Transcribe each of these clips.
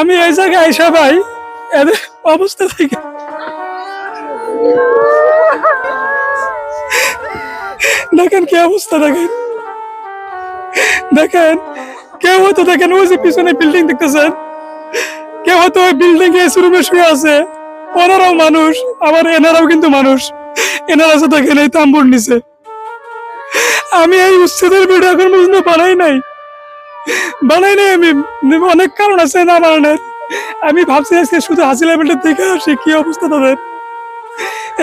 আমি এই জায়গায় আইসা ভাই, এদের অবস্থা থেকে দেখেন কি অবস্থা দেখেন। দেখেন, কেউ হয়তো দেখেন ওই যে পিছনে বিল্ডিং দেখতেছেন। কেউ হয়তো ওই বিল্ডিং এ রুমে শুয়ে আছে। ওনারাও মানুষ, আবার এনারাও কিন্তু মানুষ। এনারা তো দেখেন এই তাম্বুর নিচে। আমি এই উচ্ছেদের ভিডিও এখন পর্যন্ত বানাই নাই। বানাই নাই আমি। অনেক কারণ আছে না বানানোর। আমি ভাবছি আজকে শুধু হাসি লেভেলটা দেখে আসি, কি অবস্থা তাদের।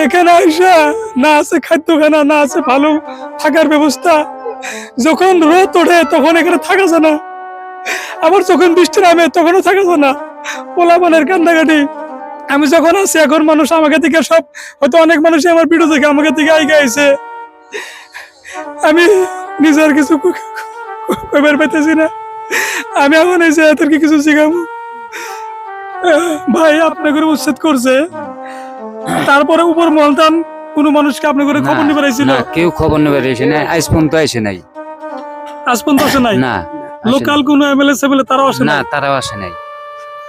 এখানে আইসা না আছে খাদ্যখানা, না আছে ভালো থাকার ব্যবস্থা। যখন রোদ ওঠে তখন এখানে থাকা যায় না। আবার যখন বৃষ্টি নামে তখনও থাকা যায় না। পোলাপানের কান্দাকাটি। আমি যখন আছি, এখন মানুষ আমাকে থেকে সব হয়তো অনেক মানুষই আমার ভিডিও থেকে আমাকে থেকে আইগে আইছে। আমি নিজের কিছু কইবার পাইতেছি না। আমি এখন এসে এদেরকে কিছু শিখাবো। ভাই আপনাকে উচ্ছেদ করছে। তারপরে উপর মলতান কোন মানুষকে আপনি করে খবর নিয়ে বেড়াইছিল না? কেউ খবর নেবে এসে নাই আজ পর্যন্ত আসে নাই। আজ পর্যন্ত আসে নাই? না লোকাল কোন এমএলএ সেমএলএ তারাও আসে না না তারাও আসে নাই।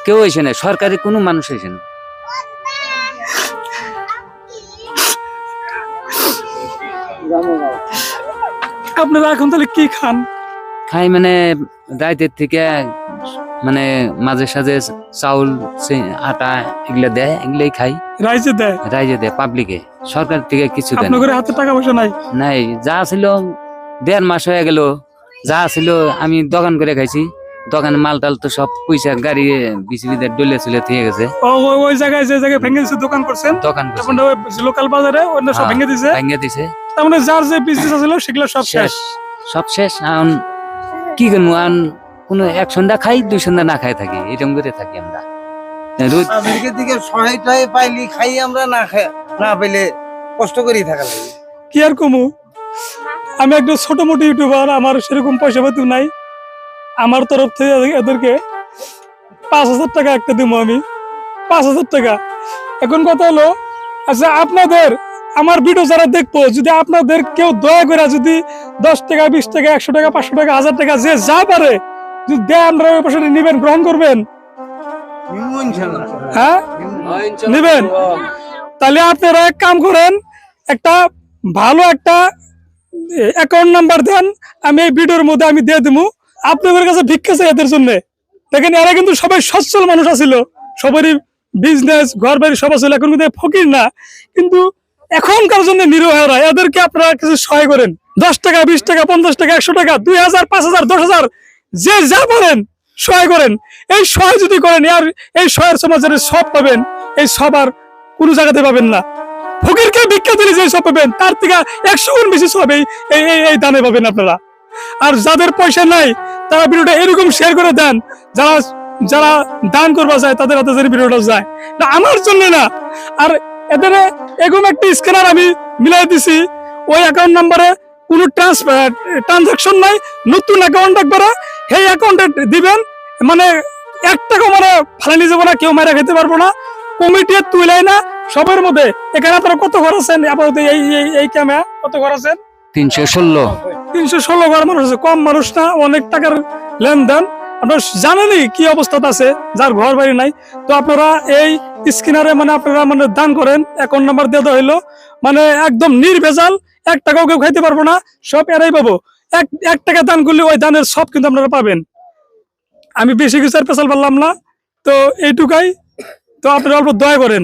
কেউ এসে নাই সরকারি কোনো মানুষ এসে নাই আপনারা এখন তাহলে কি খান? খাই মানে রাইতের থেকে মানে মাঝে সাঝে চাউল আটা এগুলা দেয় এগুলাই খাই। রাইজে দেয়? রাইজে দেয় পাবলিকে সরকার থেকে কিছু দেয়। আপনাদের হাতে টাকা পয়সা নাই? নাই। যা ছিল দেড় মাস হয়ে গেল। যা ছিল আমি দোকান করে খাইছি। দোকানে মাল টাল তো সব পয়সা গাড়ি বিসিবিতে ডলে চলে থেকে গেছে। ও ওই ওই জায়গায় যে জায়গায় ভেঙে দিছে দোকান করছেন? দোকান তখন লোকাল বাজারে অন্য সব হ্যাঁ, ভেঙে দিছে? ভাঙ্গে দিছে। তার মানে যার যে বিজনেস আছিল সেগুলো সব শেষ। সব শেষ। এখন কি করব? এখন কোনো এক সন্ধ্যা খাই দুই সন্ধ্যা না খাই থাকি এরকম করে থাকি আমরা। রোজ আমেরিকার দিকে সহায়তায় পাইলি খাই আমরা না খাই না পেলে কষ্ট করেই থাকা লাগে। কি আর কমু? আমি একটা ছোট মোটো ইউটিউবার আমার সেরকম পয়সা পাতি নাই। আমার তরফ থেকে এদেরকে পাঁচ হাজার টাকা একটা দিব আমি। পাঁচ হাজার টাকা। এখন কথা হলো আচ্ছা আপনাদের আমার ভিডিও যারা দেখব, যদি আপনাদের কেউ দয়া করে যদি দশ টাকা, বিশ টাকা, একশো টাকা, পাঁচশো টাকা, হাজার টাকা, যে যা পারে, যদি দেয় নিবেন, গ্রহণ করবেন। হ্যাঁ? নিবেন। তাহলে আপনারা এক কাম করেন, একটা ভালো একটা অ্যাকাউন্ট নাম্বার দেন, আমি এই ভিডিওর মধ্যে আমি দিয়ে দিব আপনাদের কাছে ভিক্ষা চাই এদের জন্য। দেখেন, এরা কিন্তু সবাই সচ্ছল মানুষ আছিল। সবারই বিজনেস ঘর বাড়ি সব আছিল, এখন কিন্তু ফকির না। কিন্তু এখনকার জন্য নিরোহেরা এদেরকে আপনারা কিছু সহায় করেন। দশ টাকা, বিশ টাকা, পঞ্চাশ টাকা, একশো টাকা, দুই হাজার, পাঁচ হাজার, দশ হাজার, যে যা পারেন সহায় করেন। এই সহায় যদি করেন আর এই সহায়ের সমাজের সব পাবেন, এই সব আর কোনো জায়গাতে পাবেন না। ফকিরকে ভিক্ষা দিলে যে সব পাবেন, তার থেকে একশো গুণ বেশি সব এই, এই- দানে পাবেন আপনারা। আর যাদের পয়সা নাই, তারা ভিডিওটা এরকম শেয়ার করে দেন, যারা যারা দান করবা যায় তাদের হাতে যেন ভিডিওটা যায়। না, আমার জন্য না। আর এদের এরকম একটা স্ক্যানার আমি মিলাই দিছি। ওই অ্যাকাউন্ট নাম্বারে কোনো ট্রানজাকশন নাই নতুন অ্যাকাউন্ট একবারে সেই অ্যাকাউন্টে দিবেন। মানে এক টাকা মানে ফালানি যাব না কেউ মারা খেতে পারব না। কমিটি তুলাই না সবের মধ্যে। এখানে আপনারা কত ঘর আছেন? আপাতত এই এই ক্যামেরা কত ঘর আছেন? তিনশো ষোলো। তিনশো ষোলো ঘর মানুষ আছে কম মানুষ না অনেক টাকার লেনদেন। আপনারা জানেনই কি অবস্থাতে আছে যার ঘর বাড়ি নাই। তো আপনারা এই স্ক্রিনারে মানে আপনারা মানে দান করেন অ্যাকাউন্ট নাম্বার দিয়ে দেওয়া হইল। মানে একদম নির্ভেজাল, এক টাকাও কেউ খাইতে পারব না, সব এরাই পাবো। এক এক টাকা দান করলে ওই দানের সব কিন্তু আপনারা পাবেন। আমি বেশি কিছু আর পেশাল পারলাম না, তো এইটুকাই। তো আপনারা অল্প দয়া করেন।